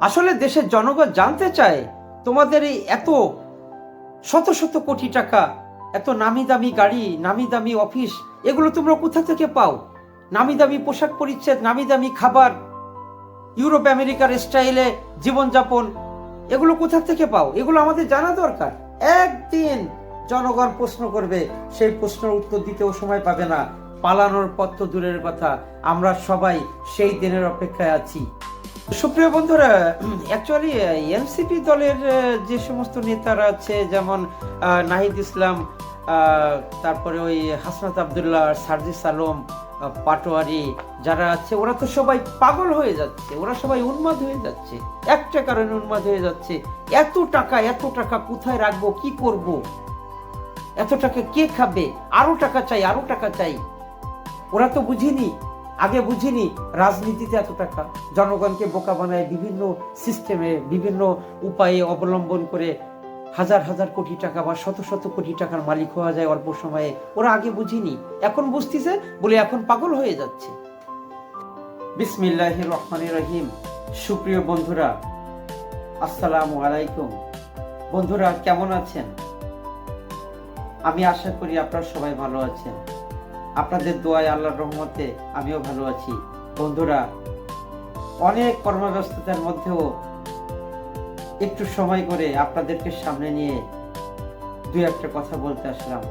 আসলে দেশের জনগণ জানতে চায় তোমাদের এই এত শত শত কোটি টাকা, এত নামি দামি গাড়ি, নামি দামি অফিস, এগুলো তোমরা কোথা থেকে পাও? নামি দামি পোশাক পরিচ্ছেদ, নামি দামি খাবার, ইউরোপ, আমেরিকার স্টাইলে জীবনযাপন, এগুলো কোথা থেকে পাও? এগুলো আমাদের জানা দরকার। একদিন জনগণ প্রশ্ন করবে, সেই প্রশ্নের উত্তর দিতেও সময় পাবে না। পালানোর পথ দূরের কথা। আমরা সবাই সেই দিনের অপেক্ষায় আছি। সুপ্রিয় বন্ধুরা অ্যাকচুয়ালি এনসিপি দলের যে সমস্ত নেতারা আছে, যেমন নাহিদ ইসলাম তারপরে ওই হাসনাত আবদুল্লাহ, সার্জিস আলম পাটোয়ারি যারা আছে, ওরা তো সবাই পাগল হয়ে যাচ্ছে, ওরা সবাই উন্মাদ হয়ে যাচ্ছে। একটা কারণে উন্মাদ হয়ে যাচ্ছে, এত টাকা এত টাকা কোথায় রাখব, কি করব? এত টাকা কে খাবে? আরও টাকা চাই, আরও টাকা চাই। ওরা তো বুঝিনি আগে বুঝিনি রাজনীতিতে এত টাকা জনগণকে বোকা বানায় বিভিন্ন সিস্টেমে বিভিন্ন উপায়ে অবলম্বন করে হাজার হাজার কোটি টাকা বা শত শত কোটি টাকার মালিক হওয়া যায় অল্প সময়ে। ওরা আগে বুঝিনি। এখন বুঝতেছে বলে এখন পাগল হয়ে যাচ্ছে। বিসমিল্লাহ রহমান রহিম। সুপ্রিয় বন্ধুরা, আসসালামু আলাইকুম। বন্ধুরা, কেমন আছেন? আমি আশা করি আপনারা সবাই ভালো আছেন। আপনাদের দোয়ায় আল্লাহর রহমতে আমিও ভালো আছি। বন্ধুরা, অনেক কর্মব্যস্ততার মধ্যেও একটু সময় করে আপনাদেরকে সামনে নিয়ে দু একটা কথা বলতে আসলাম।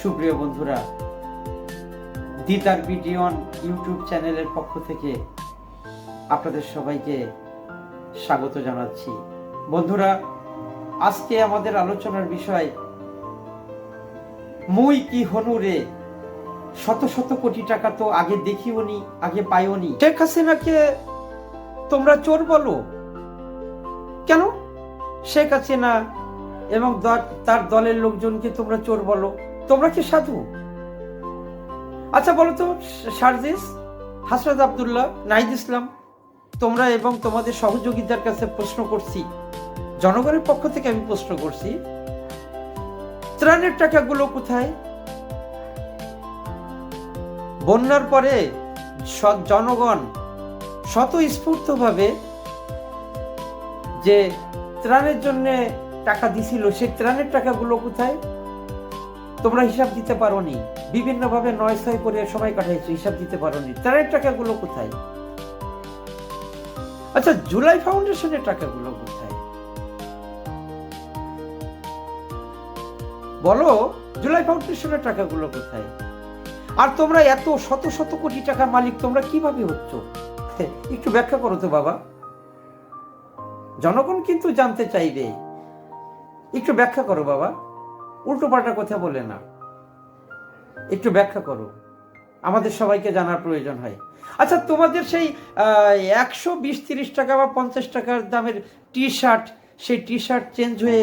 সুপ্রিয় বন্ধুরা দিদার বিডিয়ন ইউটিউব চ্যানেলের পক্ষ থেকে আপনাদের সবাইকে স্বাগত জানাচ্ছি। বন্ধুরা, আজকে আমাদের আলোচনার বিষয়, মুই কি হনুরে শত শত কোটি টাকা তো আগে দেখিও নি, আগে পাইও নি। শেখ হাসিনাকে তোমরা চোর বলো। কেন? শেখ হাসিনা এবং তার দলের লোকজনকে তোমরা চোর বলো। তোমরা কি সাধু? আচ্ছা বলো তো, সার্জিস হাসরত আবদুল্লাহ, নাহিদ ইসলাম, তোমরা এবং তোমাদের সহযোগিতার কাছে প্রশ্ন করছি। জনগণের পক্ষ থেকে আমি প্রশ্ন করছি, ত্রাণের টাকাগুলো কোথায়? বন্যার পরে জনগণ স্বতঃস্ফূর্তভাবে যে ত্রাণের জন্যে টাকা দিছিল, সেই ত্রাণের টাকাগুলো কোথায়? তোমরা হিসাব দিতে পারোনি। বিভিন্নভাবে নয় ছয় করে সময় কাটাইছো, হিসাব দিতে পারো নি ত্রাণের টাকাগুলো কোথায়? আচ্ছা জুলাই ফাউন্ডেশনের টাকাগুলো কোথায়? বলো, জুলাই ফাউন্ডেশনের টাকাগুলো কোথায়? আর তোমরা এত শত শত কোটি টাকার মালিক তোমরা কীভাবে হচ্ছ? একটু ব্যাখ্যা করো তো বাবা। জনগণ কিন্তু জানতে চাইবে। একটু ব্যাখ্যা করো বাবা। উল্টো পাল্টা কথা বলে না। একটু ব্যাখ্যা করো। আমাদের সবাইকে জানার প্রয়োজন হয়। আচ্ছা তোমাদের সেই একশো বিশ তিরিশ টাকা বা পঞ্চাশ টাকার দামের টি শার্ট সেই টি শার্ট চেঞ্জ হয়ে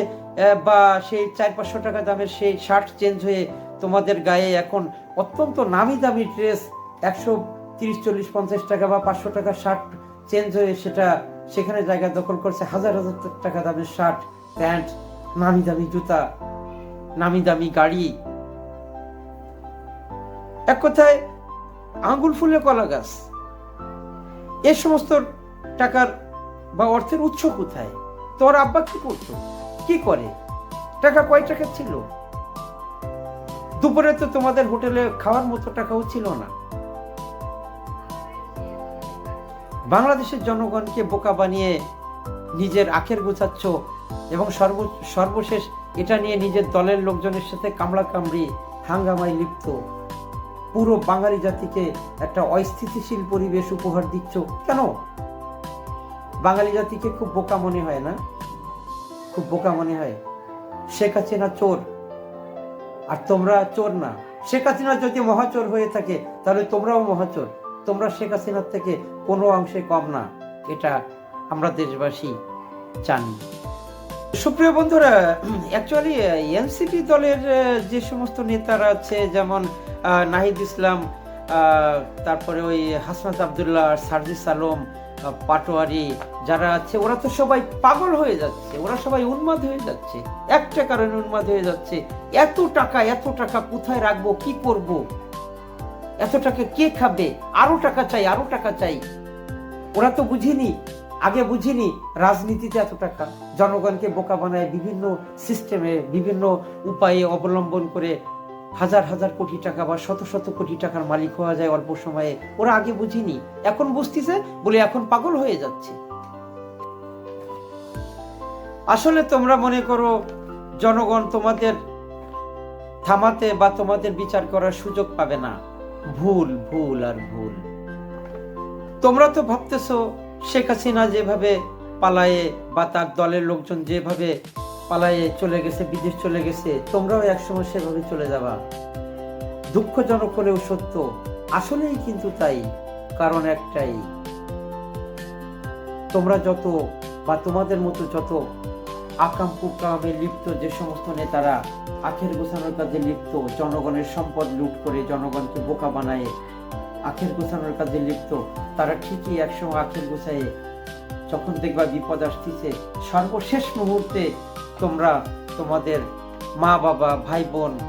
বা সেই চার পাঁচশো টাকা দামের সেই শার্ট চেঞ্জ হয়ে তোমাদের গায়ে এখন অত্যন্ত নামি দামি ড্রেস, একশো তিরিশ, চল্লিশ, পঞ্চাশ টাকা বা পাঁচশো টাকা শার্ট চেঞ্জ হয়ে সেটা সেখানে জায়গা দখল করছে হাজার হাজার টাকা দামের শার্ট, প্যান্ট নামি দামি জুতা নামি দামি গাড়ি। এক কথায় আঙ্গুল ফুলে কলা গাছ। এ সমস্ত টাকার বা অর্থের উৎস কোথায়? তোর আব্বা কি করতো? কি করে? টাকা কয় টাকা ছিল? দুপুরে তো তোমাদের হোটেলে খাওয়ার মতো টাকাও ছিল না। বাংলাদেশের জনগণকে বোকা বানিয়ে নিজের আখের গোছাচ্ছ এবং সর্ব, সর্বশেষ এটা নিয়ে নিজের দলের লোকজনের সাথে কামড়া কামড়ি, হাঙ্গামায় লিপ্ত। পুরো বাঙালি জাতিকে একটা অস্থিতিশীল পরিবেশ উপহার দিচ্ছ কেন? বাঙালি জাতিকে খুব বোকা মনে হয় না? খুব বোকা মনে হয়। শেখ হাসিনা চোর। আর তোমরা চোর না। শেখ হাসিনা যদি মহাচোর হয়ে থাকে, তাহলে তোমরাও মহাচোর। তোমরা শেখ হাসিনার থেকে কোনো অংশে কম না। এটা আমরা দেশবাসী জানি। সুপ্রিয় বন্ধুরা অ্যাকচুয়ালি এনসিপি দলের যে সমস্ত নেতারা আছে, যেমন নাহিদ ইসলাম তারপরে ওই হাসনাত আবদুল্লাহ সার্জিস আলম পাটোয়ারি যারা আছে, ওরা তো সবাই পাগল হয়ে যাচ্ছে, ওরা সবাই উন্মাদ হয়ে যাচ্ছে। একটা কারণে উন্মাদ হয়ে যাচ্ছে, এত টাকা এত টাকা কোথায় রাখব, কি করব? এত টাকা কে খাবে? আরও টাকা চাই, আরও টাকা চাই। ওরা তো বুঝিনি, আগে বুঝিনি রাজনীতিতে এত টাকা। জনগণকে বোকা বানায় বিভিন্ন সিস্টেমে বিভিন্ন উপায়ে অবলম্বন করে হাজার হাজার কোটি টাকা বা শত শত কোটি টাকার মালিক হওয়া যায় অল্প সময়ে। ওরা আগে বুঝিনি। এখন বুঝতেছে, বলে এখন পাগল হয়ে যাচ্ছে। আসলে তোমরা মনে করো, জনগণ তোমাদের থামাতে বা তোমাদের বিচার করার সুযোগ পাবে না। ভুল ভুল আর ভুল। তোমরা তো ভাবতেছো, শেখ হাসিনা যেভাবে পালায়ে বা তার দলের লোকজন যেভাবে পালায়ে চলে গেছে, বিদেশ চলে গেছে, তোমরাও একসময় সেভাবে চলে যাবা। দুঃখজনক হলেও সত্য, আসলেই কিন্তু তাই, কারণ একটাই। তোমরা যত বা তোমাদের মতো যত আকাম কুকামে লিপ্ত যে সমস্ত নেতারা, আখের গোছানোর কাজে লিপ্ত, জনগণের সম্পদ লুট করে জনগণকে বোকা বানায়, আখের গোছানোর কাজে লিপ্ত, তারা ঠিকই একসময় আখের গোছায়, যখন দেখবা বিপদ আসতেছে, সর্বশেষ মুহূর্তে তোমরা তোমাদের মা, বাবা, ভাই, বোন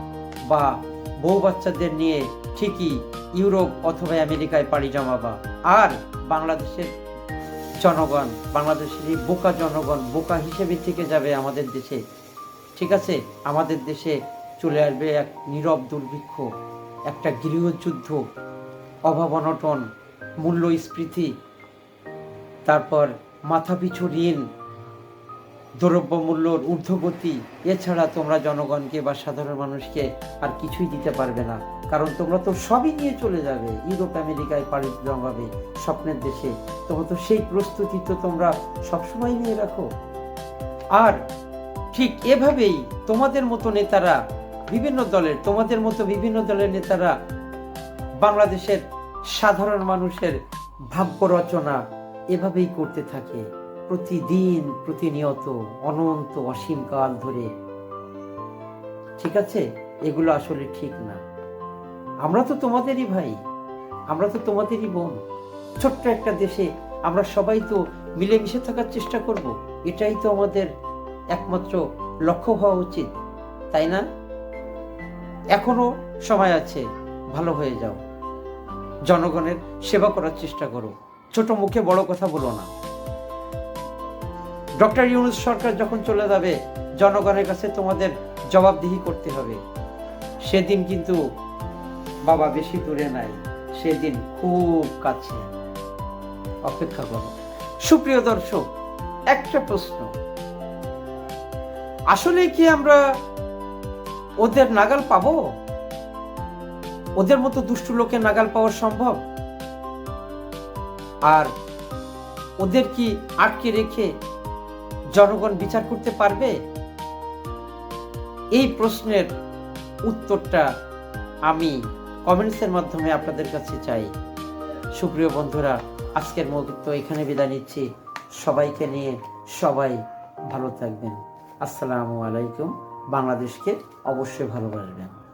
বা বউ বাচ্চাদের নিয়ে ঠিকই ইউরোপ অথবা আমেরিকায় পাড়ি জমাবা। আর বাংলাদেশের জনগণ, বাংলাদেশের এই বোকা জনগণ বোকা হিসেবে থেকে যাবে আমাদের দেশে। ঠিক আছে? আমাদের দেশে চলে আসবে এক নীরব দুর্ভিক্ষ, একটা গৃহযুদ্ধ, অভাব অনটন, মূল্যস্ফীতি, তারপর মাথাপিছু ঋণ দ্রব্যমূল্যর ঊর্ধ্বগতি, এছাড়া তোমরা জনগণকে বা সাধারণ মানুষকে আর কিছুই দিতে পারবে না। কারণ তোমরা তো সবই নিয়ে চলে যাবে। ইউরোপ, আমেরিকায় পাড়ি জমাবে স্বপ্নের দেশে। তোমরা তো সেই প্রস্তুতি তো তোমরা সবসময় নিয়ে রাখো। আর ঠিক এভাবেই তোমাদের মতো নেতারা বিভিন্ন দলের, তোমাদের মতো বিভিন্ন দলের নেতারা বাংলাদেশের সাধারণ মানুষের ভাগ্য রচনা এভাবেই করতে থাকে। প্রতিদিন প্রতিনিয়ত অনন্ত অসীম কাল ধরে। ঠিক আছে? এগুলো আসলে ঠিক না। আমরা তো তোমাদেরই ভাই, আমরা তো তোমাদেরই বোন। ছোট্ট একটা দেশে আমরা সবাই তো মিলেমিশে থাকার চেষ্টা করব। এটাই তো আমাদের একমাত্র লক্ষ্য হওয়া উচিত, তাই না? এখনও সময় আছে, ভালো হয়ে যাও। জনগণের সেবা করার চেষ্টা করো। ছোট মুখে বড় কথা বলো না। ডক্টর ইউনুস সরকার যখন চলে যাবে, জনগণের কাছে তোমাদের জবাবদিহি করতে হবে। সেদিন কিন্তু বাবা বেশি দূরে নাই, সেদিন খুব কাছে। অপেক্ষা করো। সুপ্রিয় দর্শক, একটা প্রশ্ন। আসলে কি আমরা ওদের নাগাল পাবো? ওদের মতো দুষ্টু লোকের নাগাল পাওয়া সম্ভব? আর ওদের কি আটকে রেখে জনগণ বিচার করতে পারবে? এই প্রশ্নের উত্তরটা আমি কমেন্টসের মাধ্যমে আপনাদের কাছে চাই। সুপ্রিয় বন্ধুরা, আজকের মুহূর্ত এখানে বিদায় নিচ্ছি। সবাইকে নিয়ে সবাই ভালো থাকবেন। আসসালামু আলাইকুম। বাংলাদেশকে অবশ্যই ভালোবাসবেন।